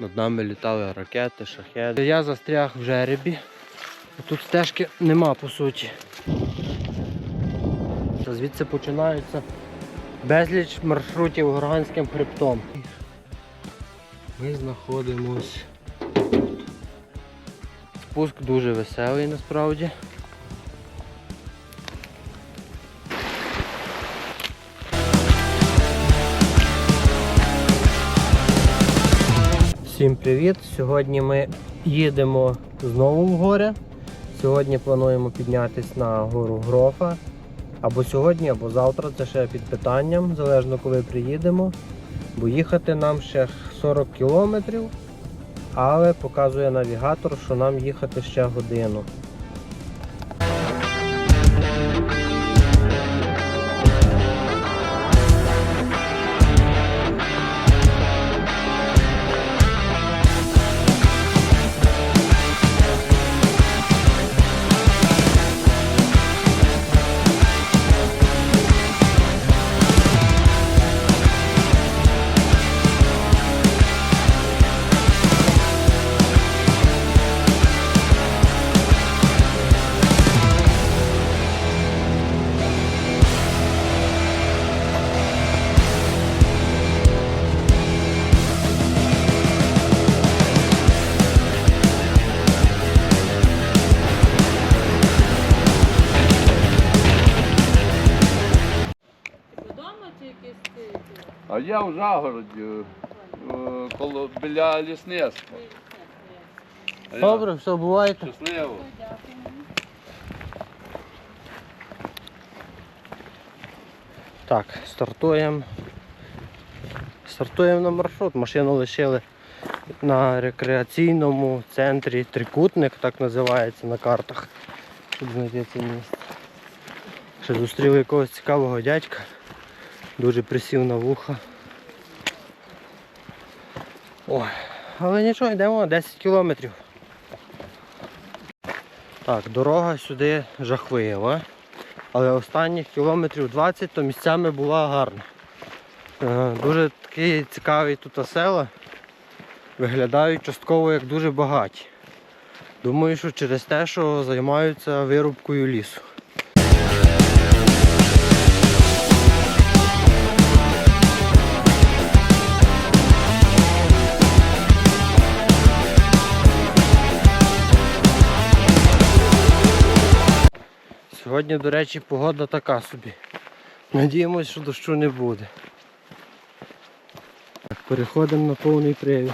Над нами літали ракети, шахеди. Я застряг в жеребі. Тут стежки нема по суті. Звідси починаються безліч маршрутів Горганським хребтом. Ми знаходимось. Спуск дуже веселий насправді. Всім привіт! Сьогодні ми їдемо знову в гори. Сьогодні плануємо піднятися на гору Грофа. Або сьогодні, або завтра, це ще під питанням, залежно коли приїдемо. Бо їхати нам ще 40 кілометрів, але показує навігатор, що нам їхати ще годину. Я в Жагороді, е, коло біля лісництва. Добре, все, бувайте. Щасливо. Так, стартуємо. Стартуємо на маршрут. Машину лишили на рекреаційному центрі Трикутник, так називається на картах. Щоб знайти це місце. Ще зустріли якогось цікавого дядька. Дуже присів на вуха. Ой, але нічого, йдемо 10 кілометрів. Так, дорога сюди жахлива. Але останніх кілометрів 20 то місцями була гарна. Е, Дуже такий цікавий тут села. Виглядають частково як дуже багаті. Думаю, що через те, що займаються вирубкою лісу. Сьогодні, до речі, погода така собі. Надіємось, що дощу не буде. Так, переходимо на повний привід.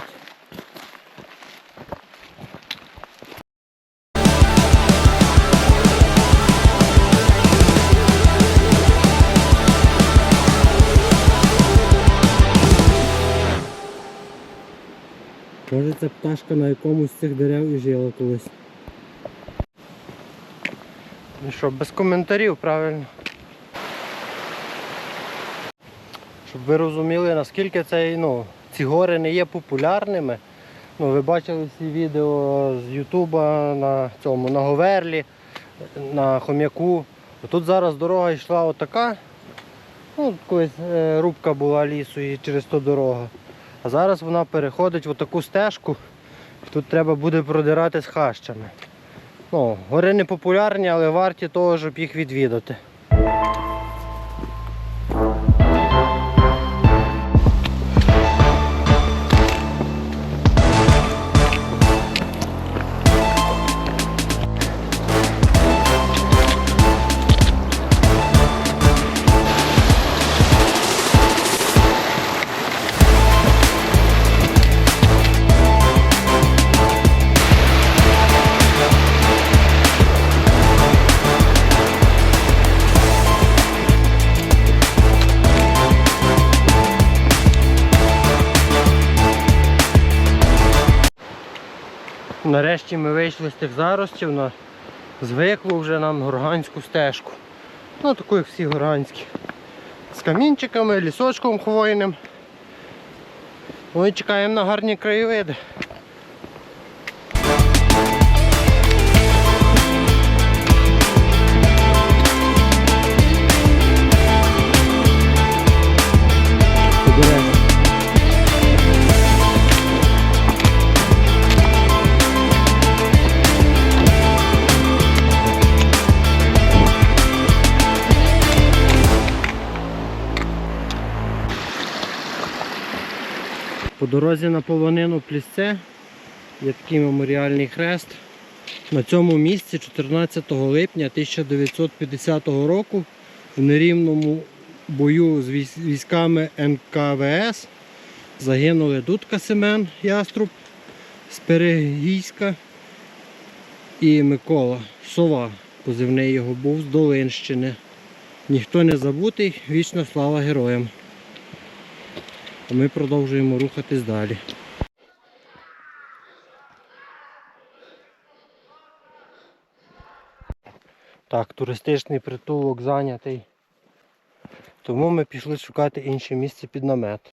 Може це пташка на якомусь з цих дерев і жила колись. Ну що, без коментарів, правильно. Щоб ви розуміли, наскільки цей, ну, ці гори не є популярними. Ну, ви бачили всі відео з Ютуба на цьому, на Говерлі, на Хом'яку. Тут зараз дорога йшла отака. Ну, колись е, рубка була лісу і через то дорога. А зараз вона переходить в таку стежку. і Тут треба буде продирати з хащами. Ну, гори не популярні, але варті того, щоб їх відвідати. Нарешті ми вийшли з тих заростів на звиклу вже нам горганську стежку. Ну, таку, як всі горганські. З камінчиками, лісочком хвойним. Ми чекаємо на гарні краєвиди. Дорозі на полонину Плісце є такий меморіальний хрест. На цьому місці 14 липня 1950 року в нерівному бою з військами НКВС загинули Дудка Семен Яструб з Перегійська і Микола Сова. Позивний його був з Долинщини. Ніхто не забутий, вічна слава героям. А ми продовжуємо рухатись далі. Так, туристичний притулок зайнятий. Тому ми пішли шукати інше місце під намет.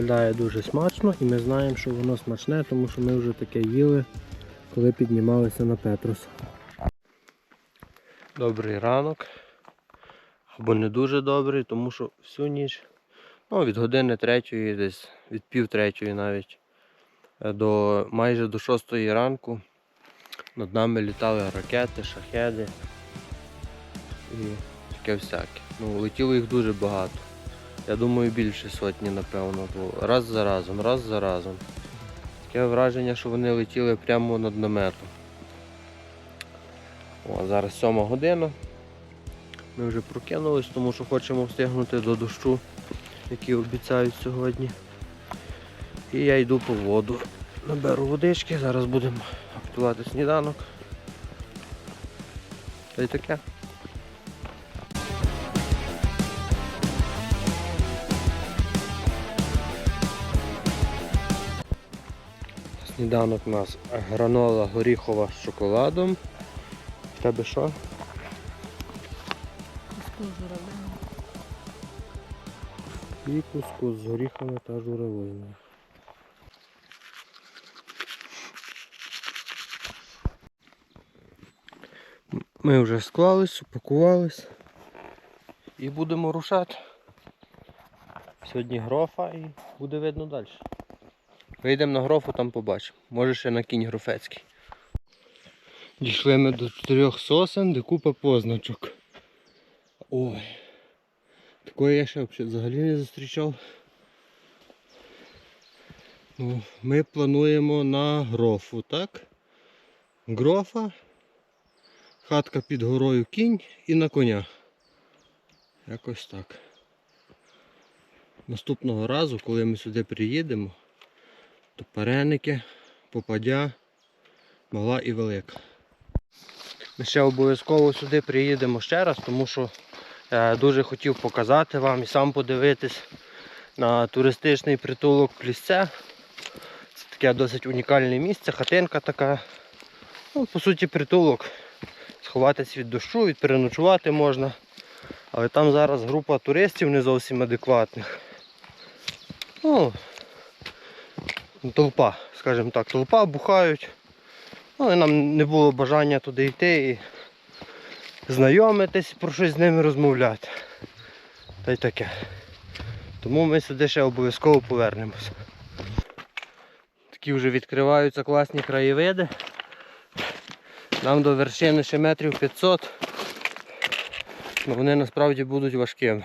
Виглядає дуже смачно і ми знаємо, що воно смачне, тому що ми вже таке їли, коли піднімалися на Петрус. Добрий ранок. Або не дуже добрий, тому що всю ніч, ну від години третьої, десь від пів третьої навіть е, до майже до шостої ранку над нами літали ракети, шахеди і таке всяке. Ну, летіло їх дуже багато. Я думаю, більше сотні, напевно, було. Раз за разом, раз за разом. Таке враження, що вони летіли прямо над наметом. О, зараз сьома година. Ми вже прокинулись, тому що хочемо встигнути до дощу, який обіцяють сьогодні. І я йду по воду. Наберу водички, зараз будемо готувати сніданок. Та й таке. Сніданок у нас гранола горіхова з шоколадом. В тебе що? Куску з журавлиною. І кускус з горіхами та журавлиною. Ми вже склались, упакувались і будемо рушати. Сьогодні грофа і буде видно далі. Вийдемо на грофу, там побачимо. Може ще на кінь грофецький. Дійшли ми до чотирьох сосен, де купа позначок. Ой. Такої я ще взагалі не зустрічав. Ну, ми плануємо на грофу, так? Грофа, хатка під горою кінь і на коня. Якось так. Наступного разу, коли ми сюди приїдемо, то пареники, попадя, мала і велика. Ми ще обов'язково сюди приїдемо ще раз, тому що я дуже хотів показати вам і сам подивитись на туристичний притулок Плісце. Це таке досить унікальне місце, хатинка така. Ну, по суті, притулок. Сховатись від дощу, від переночувати можна. Але там зараз група туристів не зовсім адекватних. Ну, толпа, скажімо так, толпа бухають. Ну, і нам не було бажання туди йти і знайомитись, про щось з ними розмовляти. Та й таке. Тому ми сюди ще обов'язково повернемося. Такі вже відкриваються класні краєвиди. Нам до вершини ще метрів 500. але Вони насправді будуть важкими.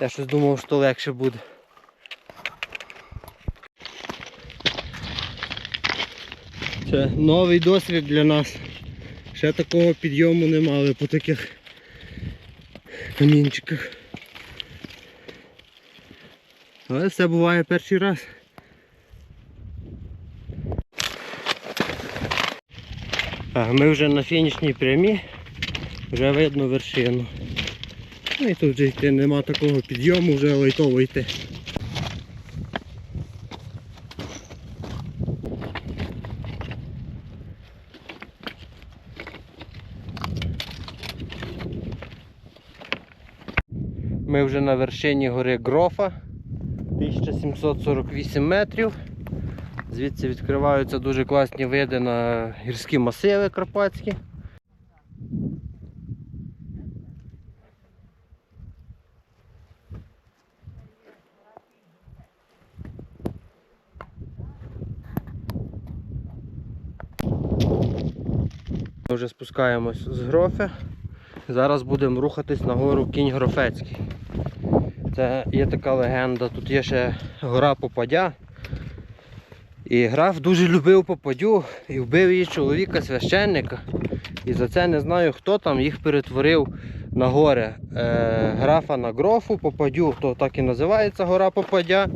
Я щось думав, що легше буде. Це новий досвід для нас. Ще такого підйому не мали по таких камінчиках. Але все буває перший раз. Ми вже на фінішній прямі, вже видно вершину. Ну і тут вже йти нема такого підйому, вже лайтово йти. Вже на вершині гори Грофа, 1748 метрів. Звідси відкриваються дуже класні види на гірські масиви карпатські. Ми вже спускаємось з Грофи. Зараз будемо рухатись на гору Кінь Грофецький. Це є така легенда. Тут є ще гора Попадя. І граф дуже любив Попадю і вбив її чоловіка священника. І за це не знаю, хто там їх перетворив на гори. Е, графа на грофу, Попадю, то так і називається гора Попадя.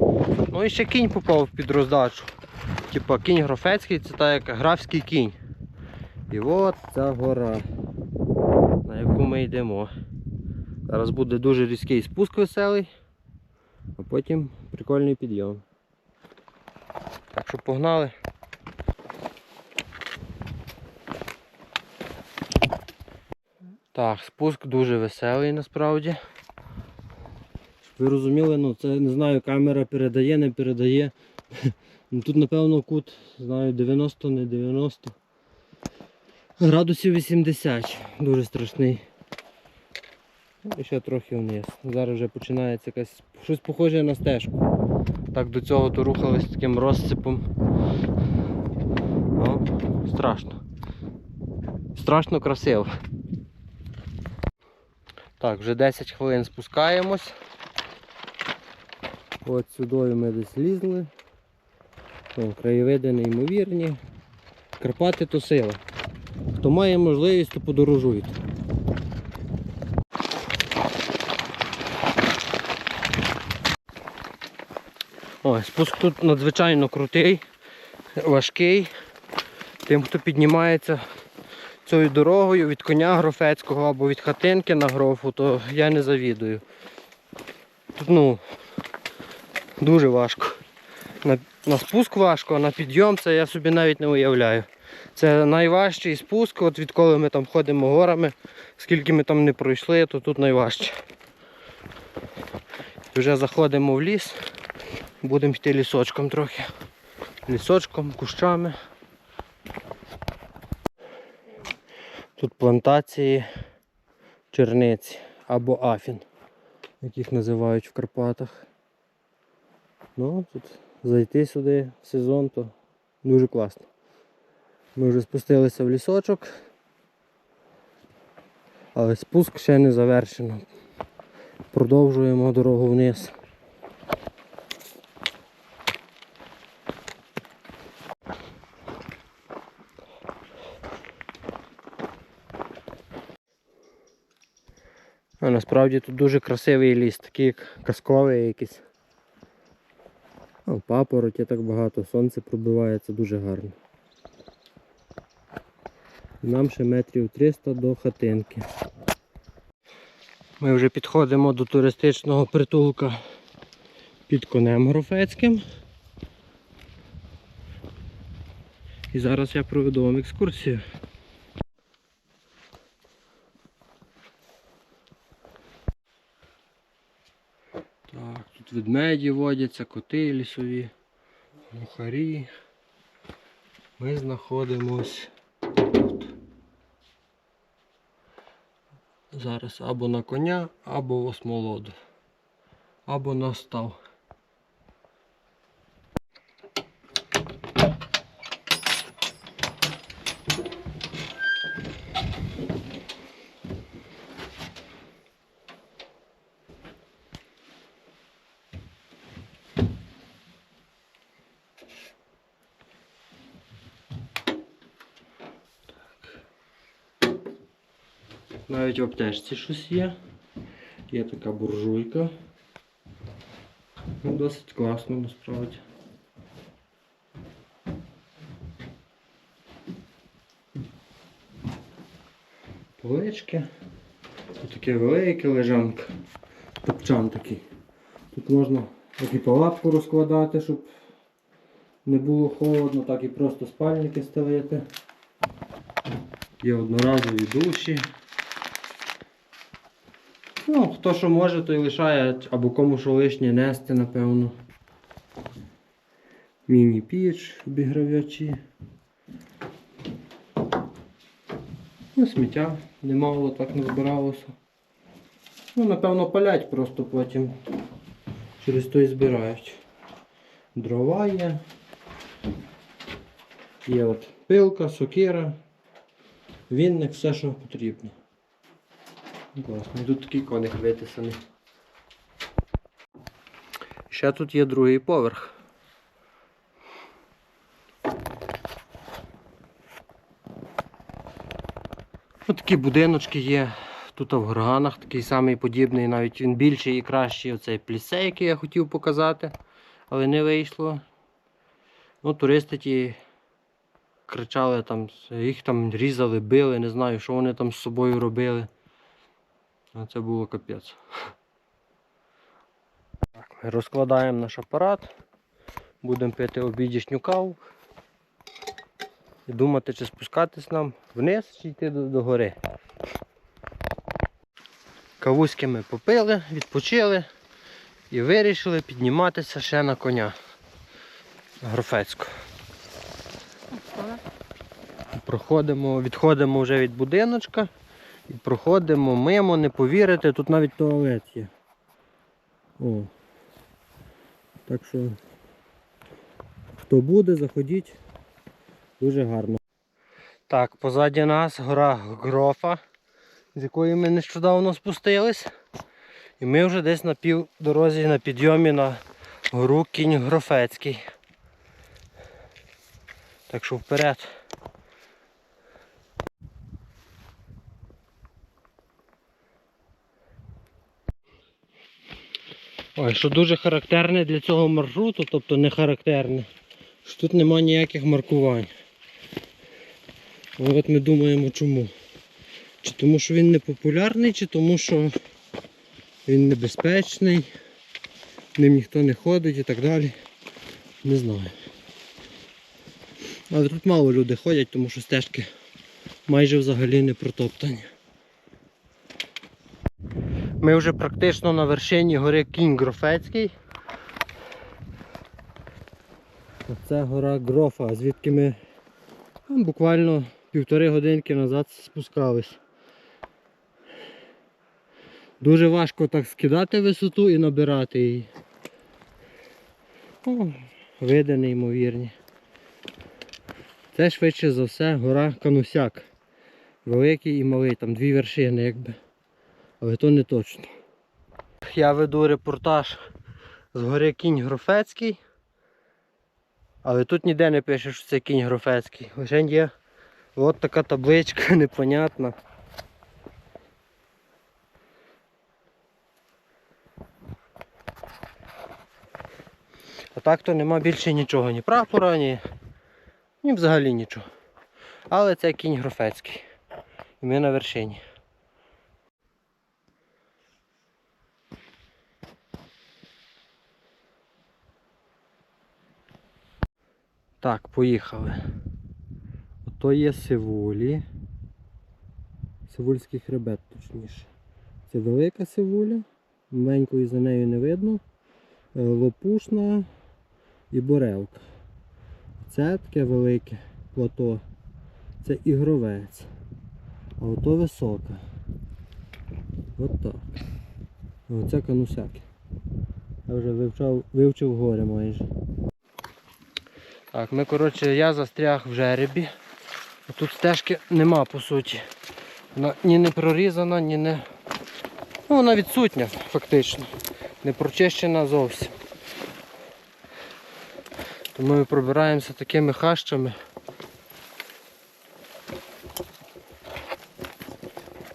Ну і ще кінь попав під роздачу. Типа кінь Грофецький це так як графський кінь. І от ця гора, яку ми йдемо. Зараз буде дуже різкий спуск веселий, а потім прикольний підйом. Так що погнали. Так, спуск дуже веселий насправді. Щоб ви розуміли, ну це не знаю, камера передає, не передає. Ну, Тут напевно кут, знаю, 90, не 90. Градусів 80, дуже страшний. Ну, І ще трохи вниз. Зараз вже починається якась щось похоже на стежку. Так до цього то рухались таким розсипом. Ну, страшно. Страшно красиво. Так, вже 10 хвилин спускаємось. От сюди ми десь лізли. О, краєвиди неймовірні. Карпати то сила. Хто має можливість, то подорожуйте. Спуск тут надзвичайно крутий, важкий. Тим, хто піднімається цією дорогою від коня грофецького або від хатинки на грофу, то я не завідую. Тут ну, дуже важко. На, на спуск важко, а на підйом це я собі навіть не уявляю. Це найважчий спуск, от відколи ми там ходимо горами, скільки ми там не пройшли, то тут найважче. Вже заходимо в ліс, будемо йти лісочком трохи. Лісочком, кущами. Тут плантації черниці або афін, яких називають в Карпатах. Ну, тут зайти сюди в сезон, то дуже класно. Ми вже спустилися в лісочок, але спуск ще не завершено. Продовжуємо дорогу вниз. А насправді тут дуже красивий ліс, такий як казковий якийсь. О, папороті так багато, сонце пробивається дуже гарно. Нам ще метрів 300 до хатинки. Ми вже підходимо до туристичного притулка під конем Грофецьким. І зараз я проведу вам екскурсію. Так, тут ведмеді водяться, коти лісові, мухарі. Ми знаходимось тут. Зараз або на коня, або в осмолоду, або на став. Навіть в аптечці щось є. Є така буржуйка. Ну, досить класно насправді. Полички. Таке велике лежанка. Топчан такий. Тут можна як і палатку розкладати, щоб не було холодно, так і просто спальники стелити. Є одноразові душі. Хто що може, той лишає, або кому що лишнє нести, напевно. Міні-піч, обігравачі. Ну, сміття немало так не збиралося. Ну, напевно, палять просто потім. Через то збирають. Дрова є. Є от пилка, сокира, вінник, все, що потрібно. Класно. І тут такий коник витисаний. Ще тут є другий поверх. Ось такі будиночки є. Тут в горганах такий самий подібний, навіть він більший і кращий оцей плісей, який я хотів показати, але не вийшло. Ну, туристи ті кричали там, їх там різали, били, не знаю, що вони там з собою робили. А це було капець. Так, ми розкладаємо наш апарат, будемо пити обідішню каву і думати, чи спускатись нам вниз, чи йти до, до гори. Кавуськи ми попили, відпочили і вирішили підніматися ще на коня Грофецьку. Проходимо, відходимо вже від будиночка і проходимо мимо, не повірите, тут навіть туалет є. О. Так що, хто буде, заходіть. Дуже гарно. Так, позаді нас гора Грофа, з якої ми нещодавно спустились. І ми вже десь на півдорозі на підйомі на гору Кінь Грофецький. Так що вперед. Ой, що дуже характерне для цього маршруту, тобто не характерне, що тут нема ніяких маркувань. От ми думаємо чому. Чи тому що він не популярний, чи тому що він небезпечний, ним ніхто не ходить і так далі. Не знаю. Але тут мало люди ходять, тому що стежки майже взагалі не протоптані. Ми вже практично на вершині гори Кінь Грофецький. Це гора Грофа, звідки ми ну, буквально півтори годинки назад спускались. Дуже важко так скидати висоту і набирати її. О, види неймовірні. Це швидше за все гора Канусяк. Великий і малий, там дві вершини якби. Але то не точно. Я веду репортаж з гори Кінь Грофецький. Але тут ніде не пише, що це кінь Грофецький. Лише є от така табличка непонятна. А так то нема більше нічого, ні прапора, ні, ні взагалі нічого. Але це кінь Грофецький. І ми на вершині. Так, поїхали. Ото є сивулі. Сивульський хребет, точніше. Це велика сивуля, маленької за нею не видно. Е, Лопушна і борелка. Це таке велике плато. Це ігровець. А ото висока. От так. Оце канусяки. Я вже вивчав, вивчив гори майже. Так, ми, коротше, я застряг в жеребі. Тут стежки нема по суті. Вона ні не прорізана, ні не. Ну, вона відсутня фактично. Не прочищена зовсім. Тому ми пробираємося такими хащами.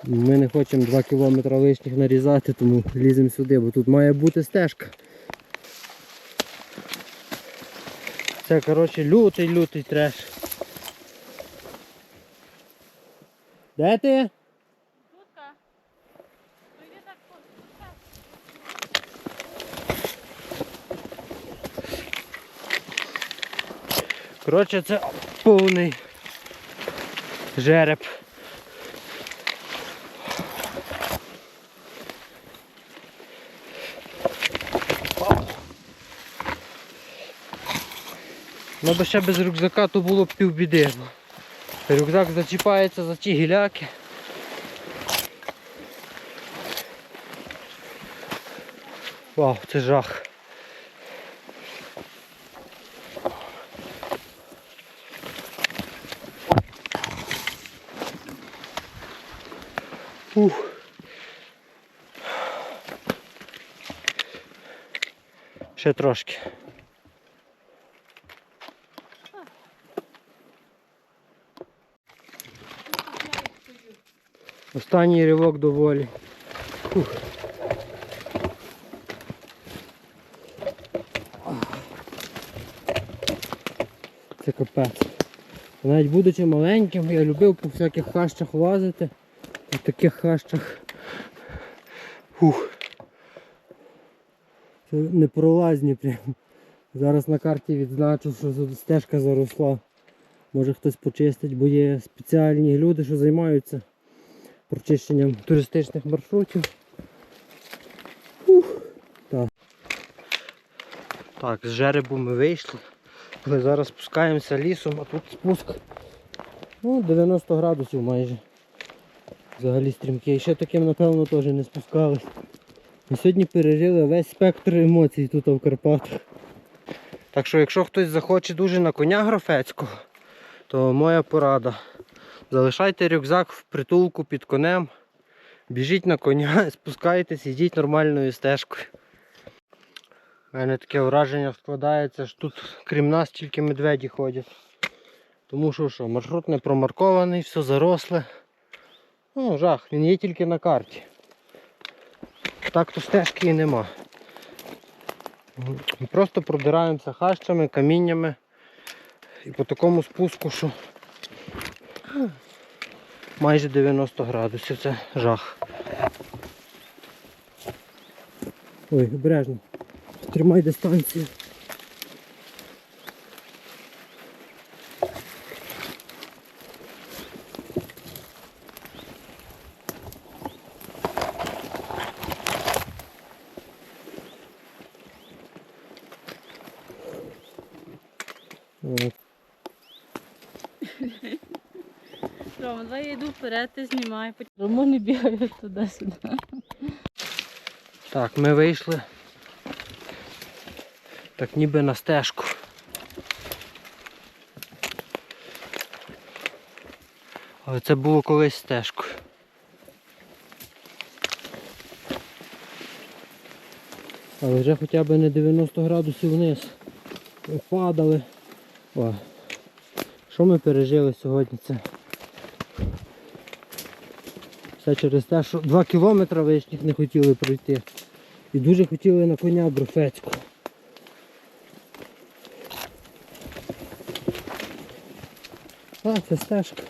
Ми не хочемо 2 кілометри лишніх нарізати, тому ліземо сюди, бо тут має бути стежка. Це короче, лютий-лютий треш. Де ти? Короче, Коротше, це повний жереб. Ну би ще без рюкзака то було б півбіди. Рюкзак зачіпається за ті гіляки. Вау, це жах. Ух. Ще трошки. Останній ривок доволі. Фух. Це капець. Навіть будучи маленьким, я любив по всяких хащах лазити. В таких хащах. Фух. Це непролазні прям. Зараз на карті відзначу, що стежка заросла. Може хтось почистить, бо є спеціальні люди, що займаються прочищенням туристичних маршрутів. Ух. Так. так, з жеребу ми вийшли. Ми зараз спускаємося лісом, а тут спуск ну, 90 градусів майже. Взагалі стрімкий. Ще таким, напевно, теж не спускались. Ми сьогодні пережили весь спектр емоцій тут в Карпатах. Так що, якщо хтось захоче дуже на коня графецького, то моя порада. Залишайте рюкзак в притулку під конем, біжіть на коня, спускайтесь, йдіть нормальною стежкою. У мене таке враження складається, що тут крім нас тільки медведі ходять. Тому що що, маршрут не промаркований, все заросле. Ну, жах, він є тільки на карті. Так то стежки і нема. Ми просто продираємося хащами, каміннями і по такому спуску, що майже 90 градусів, це жах. Ой, обережно. Тримай дистанцію. От. Рома, давай я йду вперед, ти знімай. Не бігає туди-сюди. Так, ми вийшли. Так ніби на стежку. Але це було колись стежкою. Але вже хоча б не 90 градусів вниз. Ми Падали. О. Що ми пережили сьогодні? Це все через те, що 2 кілометри вишніх не хотіли пройти. І дуже хотіли на коня брофецьку. А, це стежка.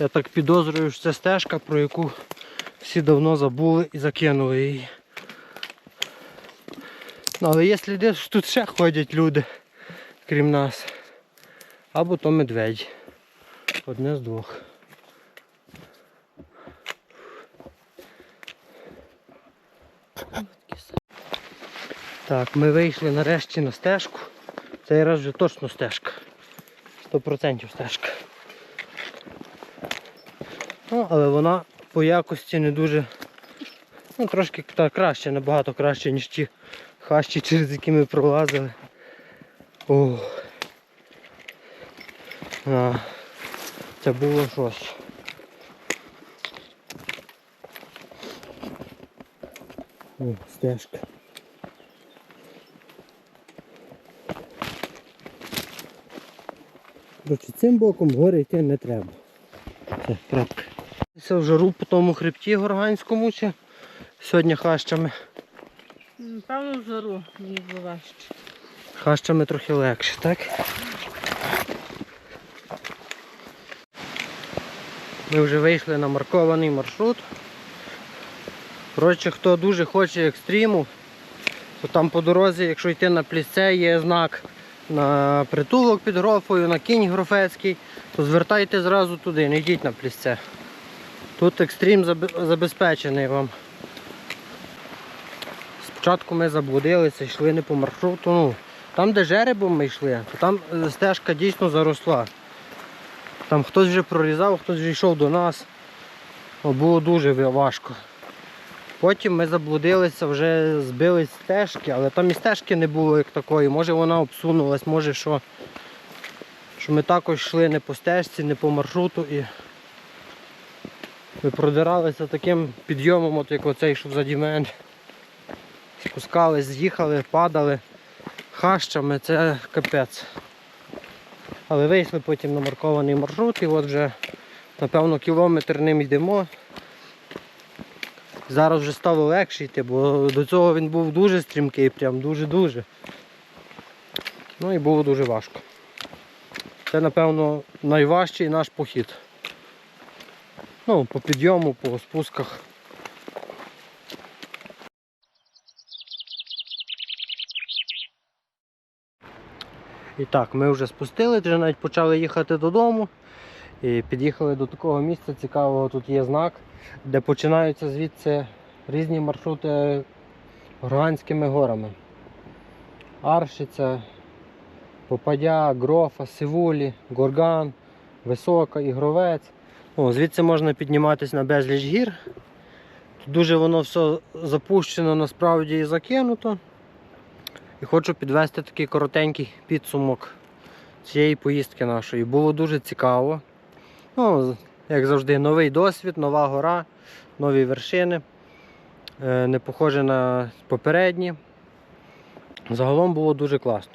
Я так підозрюю, що це стежка, про яку всі давно забули і закинули її. Ну, але є сліди, що тут ще ходять люди, крім нас. Або то медведь. Одне з двох. Так, ми вийшли нарешті на стежку. Цей раз вже точно стежка. 100% стежка. Ну, але вона по якості не дуже. Ну, трошки та, краще, набагато краще, ніж ті хащі, через які ми пролазили. О. це було щось. О, стежка. Коротше, цим боком вгори йти не треба. Це крапка. Це в жару по тому хребті горганському чи сьогодні хащами. Певно, в жару було важче. Хащами трохи легше, так? Ми вже вийшли на маркований маршрут. Коротше, хто дуже хоче екстриму, От там по дорозі, якщо йти на плісце, є знак на притулок під грофою, на кінь грофецький, то звертайте зразу туди, не йдіть на плісце. Тут екстрім забезпечений вам. Спочатку ми заблудилися, йшли не по маршруту. Ну, там, де жеребом ми йшли, то там е, стежка дійсно заросла. Там хтось вже прорізав, хтось вже йшов до нас. Було дуже важко. Потім ми заблудилися, вже збились з стежки, але там і стежки не було як такої. Може вона обсунулась, може що. Що ми також йшли не по стежці, не по маршруту і ми продиралися таким підйомом, от як оцей, що заді мене. Спускались, з'їхали, падали хащами, це капець. Але вийшли потім на маркований маршрут і от вже напевно кілометр ним йдемо. Зараз вже стало легше йти, бо до цього він був дуже стрімкий, прям дуже-дуже. Ну і було дуже важко. Це, напевно, найважчий наш похід. Ну, по підйому, по спусках. І так, ми вже спустили, вже навіть почали їхати додому. І під'їхали до такого місця цікавого, тут є знак, де починаються звідси різні маршрути Горганськими горами. Аршиця, Попадя, Грофа, Сивулі, Горган, Висока, Ігровець. О, звідси можна підніматися на безліч гір. Тут дуже воно все запущено насправді і закинуто. І хочу підвести такий коротенький підсумок цієї поїздки нашої. Було дуже цікаво. Ну, як завжди, новий досвід, нова гора, нові вершини. Е, Не похоже на попередні. Загалом було дуже класно.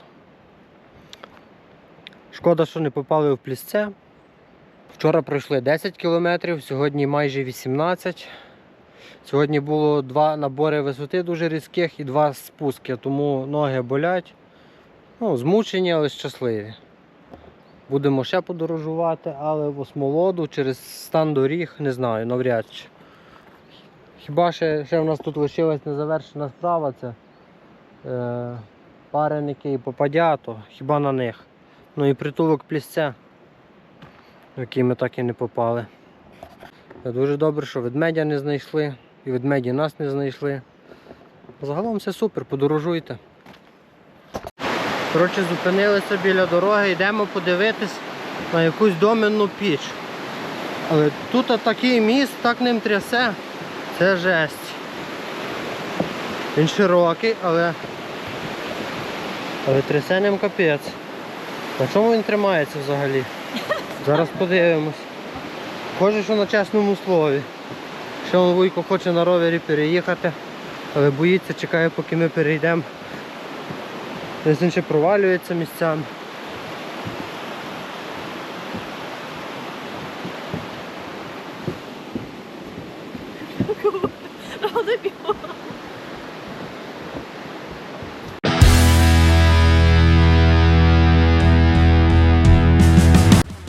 Шкода, що не попали в плісце. Вчора пройшли 10 кілометрів, сьогодні майже 18. Сьогодні було два набори висоти дуже різких і два спуски, тому ноги болять. Ну, змучені, але щасливі. Будемо ще подорожувати, але в осмолоду через стан доріг не знаю, навряд чи. Хіба ще, ще в нас тут лишилась незавершена справа, це е, пареники і попадя, то хіба на них. Ну і притулок плісця, який ми так і не попали. Це дуже добре, що ведмедя не знайшли, і ведмеді нас не знайшли. Загалом все супер, подорожуйте. Коротше, зупинилися біля дороги, йдемо подивитись на якусь доменну піч. Але тут такий міст, так ним трясе. Це жесть. Він широкий, але. Але трясе ним капець. На чому він тримається взагалі? Зараз подивимось. Схоже, що на чесному слові. Ще он Вуйко хоче на ровері переїхати, але боїться, чекає, поки ми перейдемо. Десь він ще провалюється місцями.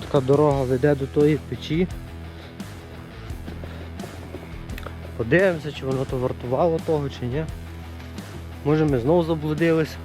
Така дорога веде до тої печі. Подивимося, чи воно то вартувало того, чи ні. Може ми знову заблудились.